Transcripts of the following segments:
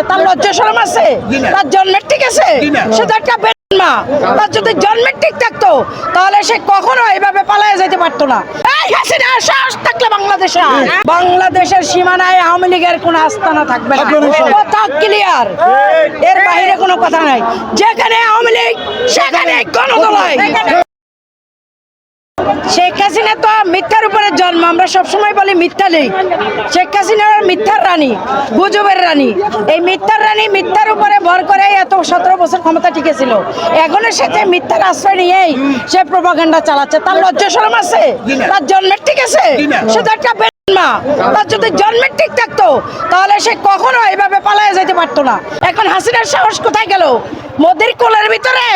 চালাচ্ছে তার লজ্জা শরম আছে? তার জন্মের ঠিক আছে? একটা মা তার যদি জন্মের ঠিক থাকতো তাহলে সে কখনো এইভাবে পালায় যেতে পারতো না। এই হাসিনা সাহস থাকলে বাংলাদেশে বাংলাদেশের সীমানায় আওয়ামী লীগের কোনো আস্তানা থাকবে না। কথা ক্লিয়ার এর বাইরে কোনো কথা নাই। যেখানে আওয়ামী লীগ সেখানে গণদলাই শেখ হাসিনা তো মিথ্যার উপরে জন্ম আমরা সবসময় বলি মিথ্যা লীগ শেখ হাসিনা মিথ্যার রানী গুজবের রানী। এই মিথ্যার রানী মিথ্যার উপরে ভর করে এত সতেরো বছর ক্ষমতা টিকেছিল। এখন সে যে মিথ্যার আশ্রয় নিয়েই সে প্রপাগান্ডা চালাচ্ছে তার লজ্জা শরম আছে? তার জন্মের ঠিক আছে? সে তো একটা মা। তার যদি জন্মের ঠিক থাকতো তাহলে সে কখনো এইভাবে পালায় যেতে পারতো না। এখন হাসিনার সাহস কোথায় গেল? মোদির কোলের ভিতরে?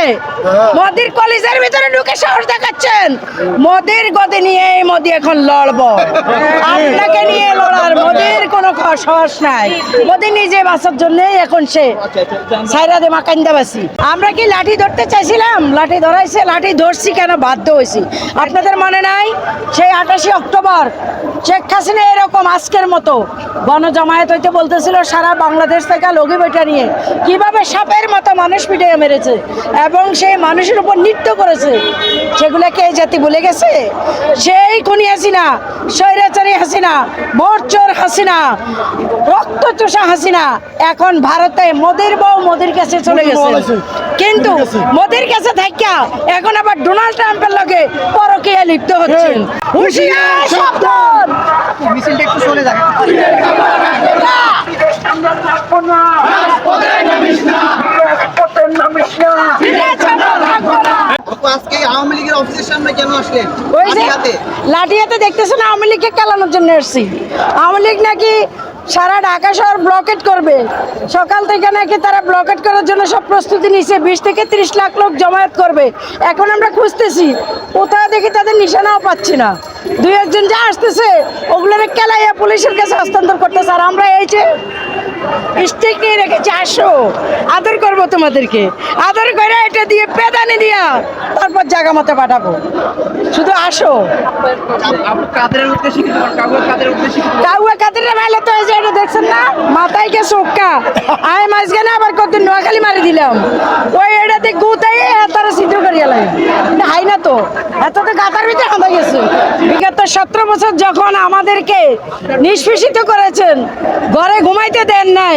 মোদির কলেজের ভিতরে ঢুকে সাহস দেখাচ্ছেন? মোদির গদি নিয়ে মোদি এখন লড়বো। আপনাকে নিয়ে লড়ার মোদির কোনো সাহস নাই। মোদি নিজে বাঁচার জন্যই এখন সে সাইরা দে মাকান্দাবাসী আমরা কি লাঠি ধরতে চাইছিলাম? লাঠি ধরাইছে লাঠি ধরছি কেন? বাধ্য হয়েছি আপনাদের মনে নাই? সেই আঠাশে অক্টোবর শেখ হাসিনা এরকম আজকের মতো গণজামায়াত হইতে বলতেছিল সারা বাংলাদেশ থেকে লগি বইটা নিয়ে। কীভাবে সাপের মতো মানুষ পিটিয়ে মেরেছে এবং সেই মানুষের উপর নৃত্য করেছে? সেগুলোকে এই জাতি ভুলে গেছে? সেই খুনি হাসিনা স্বৈরাচারী হাসিনা ভোটচোর হাসিনা রক্ত চোষা হাসিনা এখন ভারতে মোদির বউ মোদির কাছে চলে গেছে। কিন্তু মোদির কাছে। থাকিয়া এখন আবার ডোনাল্ড ট্রাম্পের লগে পরকীয়া লিপ্ত হচ্ছেন। হুঁশিয়ার সাবধান মিছিলটা একটু চলে যাক। আজকে আওয়ামী লীগের অফিসের সামনে কেন আসলেন? ওই যে হাতে লাঠিয়াতে দেখতেছেন আওয়ামী লীগকে কেলানোর জন্য এসছি। আওয়ামী লীগ নাকি সারা ঢাকা শহর ব্লকেট করবে। সকাল থেকে নাকি তারা ব্লকেট করার জন্য সব প্রস্তুতি নিচ্ছে বিশ থেকে ত্রিশ লাখ লোক জমায়েত করবে। এখন আমরা খুঁজতেছি কোথাও দেখি তাদের নিশানাও পাচ্ছি না। দুই একজন যা আসতেছে ওগুলো কেলাইয়া পুলিশের কাছে হস্তান্তর করতেছে। আর আমরা এই যে স্টিক নিয়ে আসো, আদর করব তোমাদেরকে। আদর করে এটা দিয়ে পেদানি দিয়া তারপর জায়গা মতো পাঠাবো। শুধু আসো। তো এটা দেখছেন না? মাঝখানে আবার কত নোয়াখালি মারি দিলাম। ওই এটাতে গুতাই তারা সিদ্ধ করিয়া লাগে এটা না তো। এত তো গাতার ভিতরে হাঁদা গেছে। বিগত সতেরো বছর যখন আমাদেরকে নিষ্পেষিত করেছেন ঘরে ঘুমাইতে দেন নাই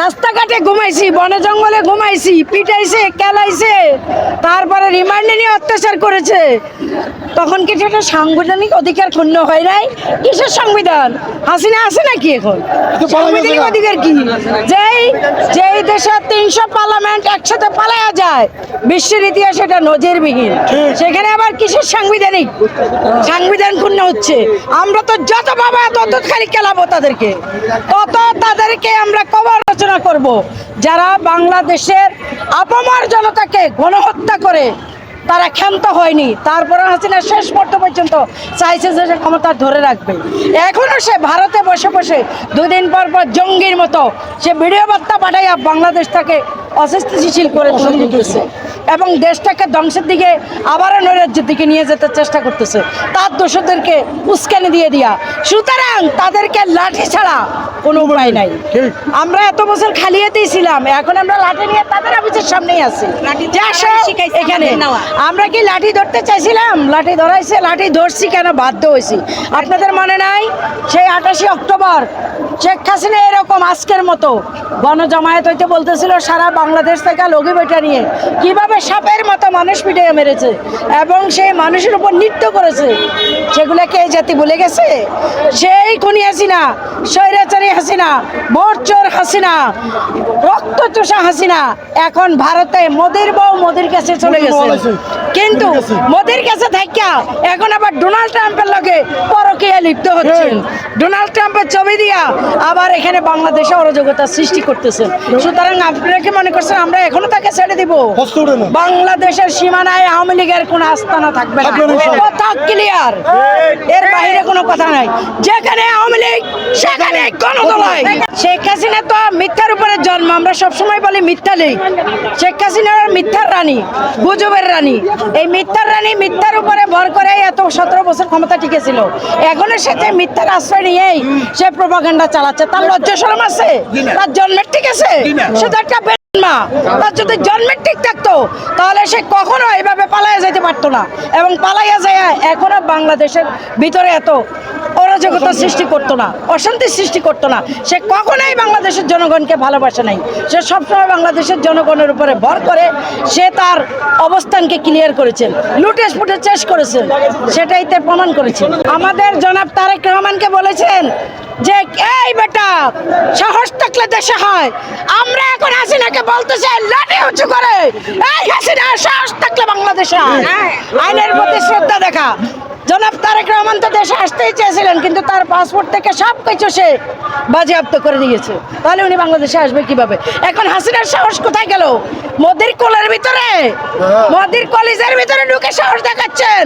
রাস্তাঘাটে ঘুমাইছি বনে জঙ্গলে ঘুমাইছি পিটাইছে কেলাইছে তারপরে রিমান্ডে নিয়ে অত্যাচার করেছে তখন কি সেটা সাংবিধানিক অধিকার ক্ষুণ্ণ হয় নাই? কিসের সংবিধান? হাসিনা আছে নাকি এখন? সাংবিধানিক অধিকার কি? যেই যেই দেশে তিনশো পার্লামেন্ট একসাথে পালায়া যায়। বিশ্বের ইতিহাসে এটা নজিরবিহীন। সেখানে আবার কিসের সাংবিধানিক? সাংবিধান ক্ষুণ্ণ হচ্ছে। আমরা তো যত বাবা তত খালি খেলাবো তাদেরকে। তত তাদেরকে আমরা কবর রচনা করব। যারা বাংলাদেশের আপামার জনতাকে গণহত্যা করে তারা ক্ষান্ত হয়নি। তারপরে হাসিনা শেষ পর্যন্ত চাইছে যে সে ক্ষমতা ধরে রাখবে। এখনও সে ভারতে বসে বসে দুদিন পর পর জঙ্গির মতো সে ভিডিও বার্তা পাঠাইয়া বাংলাদেশ তাকে অস্থিতিশীল করে তুলতেছে এবং দেশটাকে ধ্বংসের দিকে আবারও নৈরাজ্যের দিকে নিয়ে যেতে চেষ্টা করতেছে। তার দোষদেরকে উস্কানি দিয়ে দিয়া। সুতরাং তাদেরকে লাঠি ছাড়া কোনো উপায় নাই। আমরা এত বছর খালিয়াতেই ছিলাম এখন আমরা লাঠি নিয়ে তাদের অফিসের সামনেই আছি। এখানে। আমরা কি লাঠি ধরতে চাইছিলাম? লাঠি ধরাইছে লাঠি ধরছি কেন? বাধ্য হয়েছি আপনাদের মনে নাই? সেই আঠাশে অক্টোবর শেখ হাসিনা এরকম আজকের মতো গণজামায়াত হইতে বলতেছিল সারা বাংলাদেশ থেকে লগি বইটা নিয়ে। কীভাবে সাপের মতো মানুষ পিটিয়ে মেরেছে এবং সেই মানুষের উপর নৃত্য করেছে? সেগুলোকে এই জাতি ভুলে গেছে? সেই খুনি হাসিনা স্বৈরাচারী হাসিনা ভোটচোর হাসিনা রক্ত চোষা হাসিনা এখন ভারতে মোদির বউ মোদির কাছে চলে গেছে। কিন্তু মোদির কাছে। থাকিয়া এখন আবার ডোনাল্ড ট্রাম্পের লগে পরকীয়া লিপ্ত হচ্ছেন। ডোনাল্ড ট্রাম্পের ছবি দিয়া আবার এখানে বাংলাদেশে অরাজকতা সৃষ্টি করতেছেন সুতরাং আপনারা কি মনে করছেন আমরা এখনও তাকে ছেড়ে দিব। বাংলাদেশের সীমানায় আওয়ামী লীগের কোন আস্থানা থাকবে না। কথা ক্লিয়ার এর বাইরে কোনো কথা নাই। যেখানে আওয়ামী লীগ সেখানে গণদলাই শেখ হাসিনা তো মিথ্যার উপরে জন্ম, আমরা সবসময় বলি মিথ্যা নেই। শেখ হাসিনা মিথ্যার রানী, গুজবের রানী। এই মিথ্যার রানী মিথ্যার উপরে ভর করে এত সতেরো বছর ক্ষমতা টিকেছিল। এখনের সাথে মিথ্যার আশ্রয় নিয়েই সে প্রপাগান্ডা চালাচ্ছে, তার লজ্জা শরম আছে? তার জন্মের ঠিক আছে? সে তো একটা মা। তার যদি জন্মের ঠিক থাকতো, তাহলে সে কখনো এইভাবে পালাইয়া যেতে পারতো না। এবং পালাইয়া যায় এখনও বাংলাদেশের ভিতরে এত অরাজকতা সৃষ্টি করতো না, অশান্তি সৃষ্টি করতো না। সে কখনোই বাংলাদেশের জনগণকে ভালোবাসে নাই। সে সবসময় বাংলাদেশের জনগণের উপরে ভর করে, সে তার অবস্থানকে ক্লিয়ার করেছেন লুটেস ফুটে চেস করেছেন সেটাই তে প্রমাণ করেছেন আমাদের জনাব তারেক রহমানকে বলেছেন যে, এই বেটা, সাহস থাকলে দেশে হয়। আমরা এখন হাসিনাকে বলতে চাই, লাঠি উঁচু করে। এই হাসিনা সাহস থাকলে বাংলাদেশে আয়। আইনের প্রতি শ্রদ্ধা দেখা। জনাব তারেক রহমান তো দেশে আসতেই চেয়েছিলেন কিন্তু তার পাসপোর্ট থেকে সব কিছু সে বাজেয়াপ্ত করে দিয়েছে তাহলে উনি বাংলাদেশে আসবে কীভাবে? এখন হাসিনার সাহস কোথায় গেল? মোদির কোলের ভিতরে? মোদির কলেজের ভিতরে ঢুকে সাহস দেখাচ্ছেন।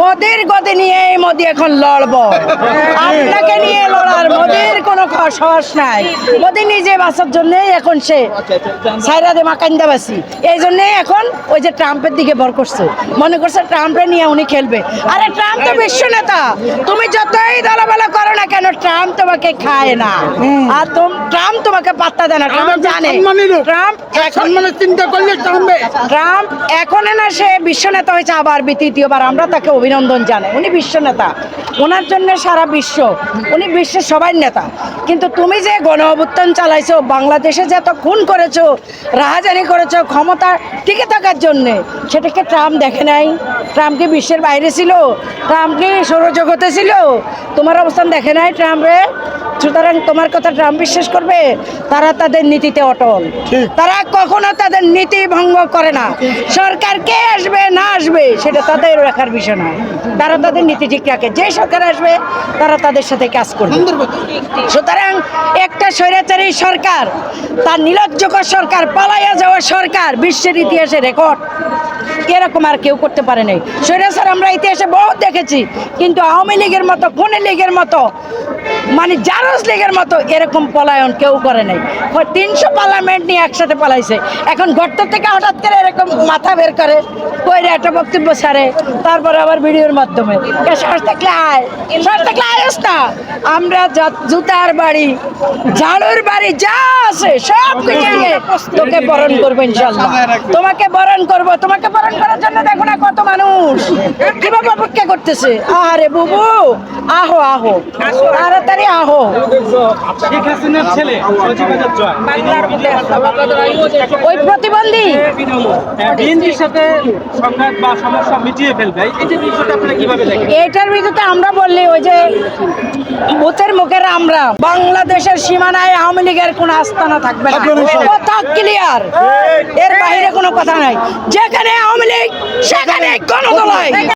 মোদির গদি নিয়ে মোদি এখন লড়ব। আপনাকে নিয়ে লড়ার মোদির কোনো সাহস নাই। মোদি নিজে বাঁচার জন্যই এখন সে সাইরা দে মাকান্দাবাসী এই জন্যই এখন ওই যে ট্রাম্পের দিকে ভর করছে। মনে করছে ট্রাম্পে নিয়ে উনি খেলবে। আরে ট্রাম্প তো বিশ্ব নেতা তুমি যতই দলাবলা করো না কেন ট্রাম্প তোমাকে খায় না। আর তুম ট্রাম্প তোমাকে পাত্তা দেয় না ট্রাম্প জানে। ট্রাম্প এখন সম্মানের চিন্তা করলে টানবে ট্রাম্প এখন না সে বিশ্ব নেতা হয়েছে আবার তৃতীয়বার। আমরা তাকে অভিনন্দন জানাই। উনি বিশ্ব নেতা ওনার জন্য সারা বিশ্ব উনি বিশ্বের সবাই নেতা। কিন্তু তুমি যে গণ অভ্যুত্থান চালাইছো বাংলাদেশে যে এত খুন করেছ রাহাজানি করেছ ক্ষমতা টিকে থাকার জন্যে সেটাকে ট্রাম্প দেখে নাই? ট্রাম্প কি বিশ্বের বাইরে ছিল? ট্রাম্প কি সৌরজগতে ছিল? তোমার অবস্থান দেখে নাই ট্রাম্পে সুতরাং তোমার কথা ট্রাম্প বিশ্বাস করবে? তারা তাদের নীতিতে অটল। তারা কখনো তাদের নীতি ভঙ্গ করে না। সরকার কে আসবে না আসবে সেটা তাদের রাখার বিষয় না তারা তাদের নীতি ঠিক রাখে। যে সরকার আসবে তারা তাদের সাথে কাজ করবে। সুতরাং একটা স্বৈরাচারী সরকার তার নিলজ্জকর সরকার পালাইয়া যাওয়া সরকার বিশ্বের ইতিহাসে রেকর্ড। এরকম আর কেউ করতে পারে নাই। স্বৈরাচার আমরা ইতিহাসে বহুত দেখেছি, কিন্তু আওয়ামী লীগের মতো কোনে লীগের মতো মানে জারজ লীগের মতো এরকম পলায়ন কেউ করে নাই। তিনশো পার্লামেন্ট নিয়ে একসাথে পালাইছে। এখন গর্ত থেকে হঠাৎ করে এরকম মাথা বের করে কইরে একটা বক্তব্য ছাড়ে, তারপরে আবার ভিডিওর মাধ্যমে। আমরা জুতার বাড়ি, ঝাড়ুর বাড়ি যা আছে, সব তোকে বরণ করব ইনশাল্লাহ। তোমাকে বরণ করব, তোমাকে বরণ করার জন্য দেখো না কত মানুষ। কীভাবে অপেক্ষা করতেছে। আরে বুবু আহো আহো। তাড়াতাড়ি আহো। ওই প্রতিবন্ধী। বিএনপির সাথে সংঘাত বা সমস্যা মিটিয়ে ফেলবে। কীভাবে দেখেন? এটার ভিতরে আমরা বললি ওই যে ভূতের মুখের আমরা। বাংলাদেশের সীমানায় আওয়ামী লীগের কোনো আস্তানা থাকবে না। কথা ক্লিয়ার এর বাইরে কোনো কথা নাই। যেখানে আওয়ামী লীগ সেখানে গণদলয়